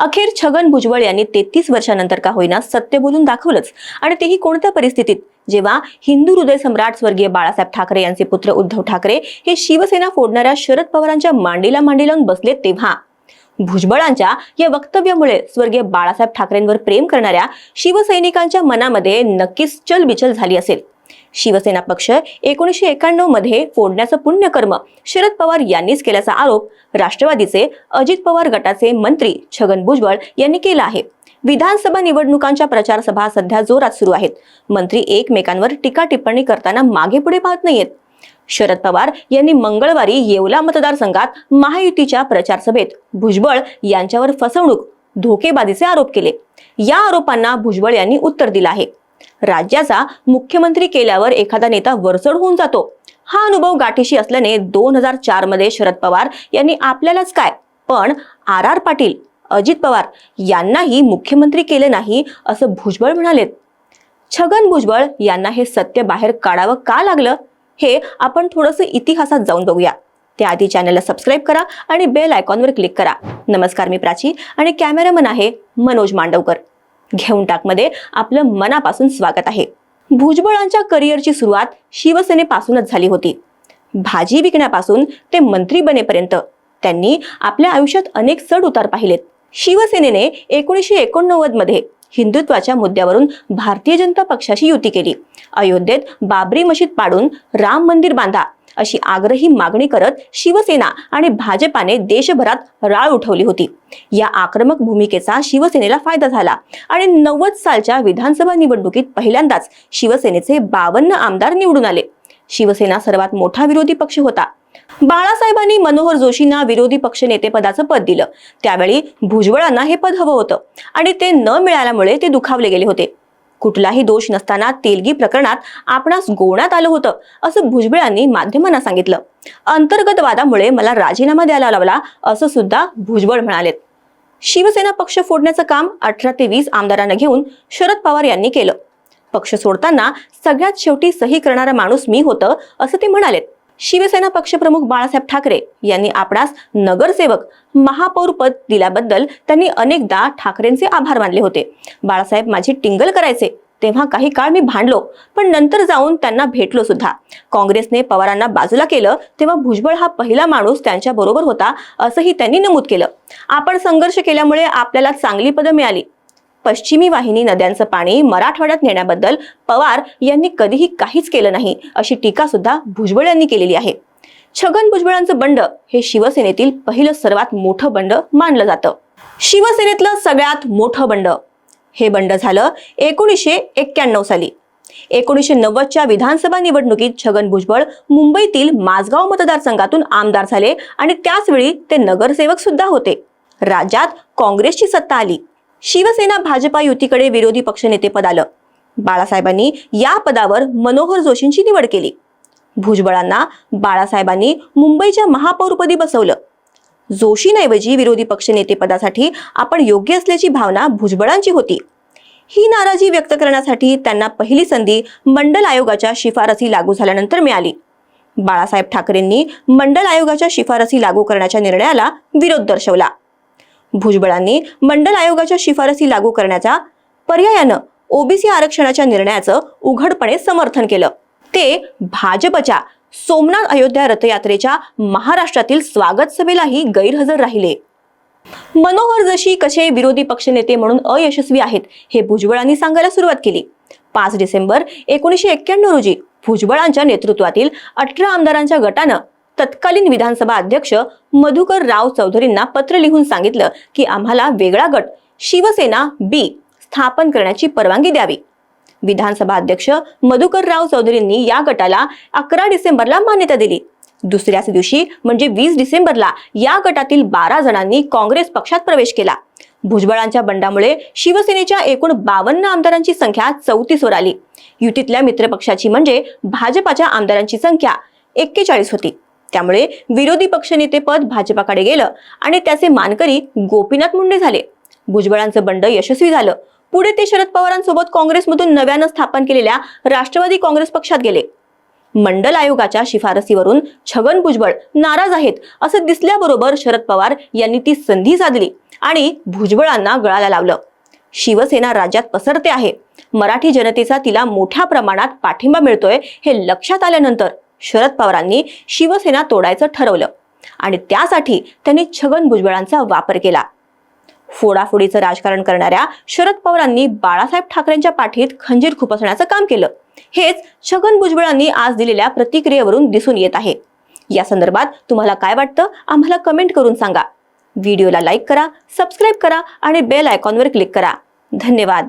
अखेर छगन भुजबळ यांनी तेहतीस वर्षानंतर का होईना सत्य बोलून दाखवलंच. आणि तेही कोणत्या परिस्थितीत? जेव्हा हिंदू हृदय सम्राट स्वर्गीय बाळासाहेब ठाकरे यांचे पुत्र उद्धव ठाकरे हे शिवसेना फोडणाऱ्या शरद पवारांच्या मांडीला मांडी लावून बसले तेव्हा भुजबळांच्या या वक्तव्यामुळे स्वर्गीय बाळासाहेब ठाकरेंवर प्रेम करणाऱ्या शिवसैनिकांच्या मनामध्ये नक्कीच चलबिचल झाली असेल. शिवसेना पक्ष एकोणीसशे एक्याण्णवमध्ये फोडण्याचं पुण्यकर्म शरद पवार यांनीच केल्याचा आरोप राष्ट्रवादीचे अजित पवार गटाचे मंत्री छगन भुजबळ यांनी केला आहे. विधानसभा निवडणुकांच्या प्रचार सभा सध्या जोरात सुरू आहेत. मंत्री एकमेकांवर टीका टिप्पणी करताना मागे पुढे पाहत नाहीयेत. शरद पवार यांनी मंगळवारी येवला मतदारसंघात महायुतीच्या प्रचार सभेत भुजबळ यांच्यावर फसवणूक धोकेबाजीचे आरोप केले. या आरोपांना भुजबळ यांनी उत्तर दिलं आहे. राज्याचा मुख्यमंत्री केल्यावर एखादा नेता वरचढ होऊन जातो. हा अनुभव गाठीशी असल्याने दोन हजार चारमध्ये शरद पवार यांनी आपल्यालाच काय? पण आर आर पाटील अजित पवार यांनाही मुख्यमंत्री केले नाही असं भुजबळ म्हणालेत. छगन भुजबळ यांना हे सत्य बाहेर काढावं का लागलं? हे आपण थोडंसं इतिहासात जाऊन बघूया. त्याआधी चॅनलला सबस्क्राईब करा आणि बेल आयकॉनवर क्लिक करा. नमस्कार मी प्राची आणि कॅमेरामन आहे मनोज मांडवकर. घेऊन टाकमध्ये आपलं मनापासून स्वागत आहे. भुजबळांच्या करिअरची सुरुवात शिवसेनेपासूनच झाली होती. भाजी विकण्यापासून ते मंत्री बनेपर्यंत त्यांनी आपल्या आयुष्यात अनेक चढ उतार पाहिलेत. शिवसेनेने एकोणीसशे एकोणनव्वदमध्ये हिंदुत्वाच्या मुद्द्यावरून भारतीय जनता पक्षाशी युती केली. अयोध्येत बाबरी मशीद पाडून राम मंदिर बांधा. अशी आग्रही मागणी करत शिवसेना आणि भाजपाने देशभरात राळ उठवली होती. या आक्रमक भूमिकेचा शिवसेनेला फायदा झाला आणि नव्वद सालच्या विधानसभा निवडणुकीत पहिल्यांदाच शिवसेनेचे बावन्न आमदार निवडून आले. शिवसेना सर्वात मोठा विरोधी पक्ष होता. बाळासाहेबांनी मनोहर जोशींना विरोधी पक्ष नेतेपदाचं पद दिलं. त्यावेळी भुजबळांना हे पद हवं होतं आणि ते न मिळाल्यामुळे ते दुखावले गेले होते. कुठलाही दोष नसताना तेलगी प्रकरणात आपणास गोवण्यात आलं होतं असं भुजबळांनी माध्यमांना सांगितलं. अंतर्गत वादामुळे मला राजीनामा द्यायला लावला असं सुद्धा भुजबळ म्हणालेत. शिवसेना पक्ष फोडण्याचं काम अठरा ते वीस आमदारांना घेऊन शरद पवार यांनी केलं. पक्ष सोडताना सगळ्यात शेवटी सही करणारा माणूस मी होतं असं ते म्हणालेत. शिवसेना पक्षप्रमुख बाळासाहेब ठाकरे यांनी आपणास नगरसेवक महापौर पद दिल्याबद्दल त्यांनी अनेकदा ठाकरेंचे आभार मानले होते. बाळासाहेब माझे टिंगल करायचे तेव्हा काही काळ मी भांडलो पण नंतर जाऊन त्यांना भेटलो सुद्धा. काँग्रेसने पवारांना बाजूला केलं तेव्हा भुजबळ हा पहिला माणूस त्यांच्या बरोबर होता असंही त्यांनी नमूद केलं. आपण संघर्ष केल्यामुळे आपल्याला चांगली पदं मिळाली. पश्चिमी वाहिनी नद्यांचं पाणी मराठवाड्यात नेण्याबद्दल पवार यांनी कधीही काहीच केलं नाही अशी टीका सुद्धा भुजबळ यांनी केलेली आहे. छगन भुजबळांचं बंड हे शिवसेनेतील पहिलं सर्वात मोठं बंड मानलं जातं. शिवसेनेतलं सगळ्यात मोठं बंड. हे बंड झालं एकोणीसशे एक्क्याण्णव साली. एकोणीसशे नव्वदच्या विधानसभा निवडणुकीत छगन भुजबळ मुंबईतील माझगाव मतदारसंघातून आमदार झाले आणि त्याचवेळी ते नगरसेवक सुद्धा होते. राज्यात काँग्रेसची सत्ता आली. शिवसेना भाजपा युतीकडे विरोधी पक्षनेतेपद आलं. बाळासाहेबांनी या पदावर मनोहर जोशींची निवड केली. भुजबळांना बाळासाहेबांनी मुंबईच्या महापौरपदी बसवलं. जोशींऐवजी विरोधी पक्षनेतेपदासाठी आपण योग्य असल्याची भावना भुजबळांची होती. ही नाराजी व्यक्त करण्यासाठी त्यांना पहिली संधी मंडल आयोगाच्या शिफारसी लागू झाल्यानंतर मिळाली. बाळासाहेब ठाकरेंनी मंडल आयोगाच्या शिफारसी लागू करण्याच्या निर्णयाला विरोध दर्शवला. भुजबळांनी मंडल आयोगाच्या शिफारसी लागू करण्याच्या पर्यायानं ओबीसी आरक्षणाच्या निर्णयाचं उघडपणे समर्थन केलं. ते भाजपच्या सोमनाथ अयोध्या रथयात्रेच्या महाराष्ट्रातील स्वागत सभेलाही गैरहजर राहिले. मनोहर जशी कसे विरोधी पक्षनेते म्हणून अयशस्वी आहेत हे भुजबळांनी सांगायला सुरुवात केली. पाच डिसेंबर एकोणीसशे एक्क्याण्णव रोजी भुजबळांच्या नेतृत्वातील अठरा आमदारांच्या गटानं तत्कालीन विधानसभा अध्यक्ष मधुकर राव चौधरींना पत्र लिहून सांगितलं की आम्हाला वेगळा गट शिवसेना बी स्थापन करण्याची परवानगी द्यावी. विधानसभा अध्यक्ष मधुकर राव चौधरींनी या गटाला अकरा डिसेंबरला मान्यता दिली. दुसऱ्याच दिवशी म्हणजे वीस डिसेंबरला या गटातील बारा जणांनी काँग्रेस पक्षात प्रवेश केला. भुजबळांच्या बंडामुळे शिवसेनेच्या एकूण बावन्न आमदारांची संख्या चौतीसवर आली. युतीतल्या मित्रपक्षाची म्हणजे भाजपाच्या आमदारांची संख्या एक्केचाळीस होती. त्यामुळे विरोधी पक्षनेतेपद भाजपाकडे गेलं आणि त्याचे मानकरी गोपीनाथ मुंडे झाले. भुजबळांचं बंड यशस्वी झालं. पुढे ते शरद पवारांसोबत काँग्रेसमधून नव्यानं स्थापन केलेल्या राष्ट्रवादी काँग्रेस पक्षात गेले. मंडल आयोगाच्या शिफारसीवरून छगन भुजबळ नाराज आहेत असं दिसल्याबरोबर शरद पवार यांनी ती संधी साधली आणि भुजबळांना गळाला लावलं. शिवसेना राज्यात पसरते आहे. मराठी जनतेचा तिला मोठ्या प्रमाणात पाठिंबा मिळतोय हे लक्षात आल्यानंतर शरद पवारांनी शिवसेना तोडायचं ठरवलं आणि त्यासाठी त्यांनी छगन भुजबळांचा वापर केला. फोडाफोडीचं राजकारण करणाऱ्या शरद पवारांनी बाळासाहेब ठाकरेंच्या पाठीत खंजीर खुपसण्याचं काम केलं. हेच छगन भुजबळांनी आज दिलेल्या प्रतिक्रियेवरून दिसून येत आहे. या संदर्भात तुम्हाला काय वाटतं आम्हाला कमेंट करून सांगा. व्हिडिओला लाईक करा सबस्क्राईब करा आणि बेल आयकॉनवर क्लिक करा. धन्यवाद.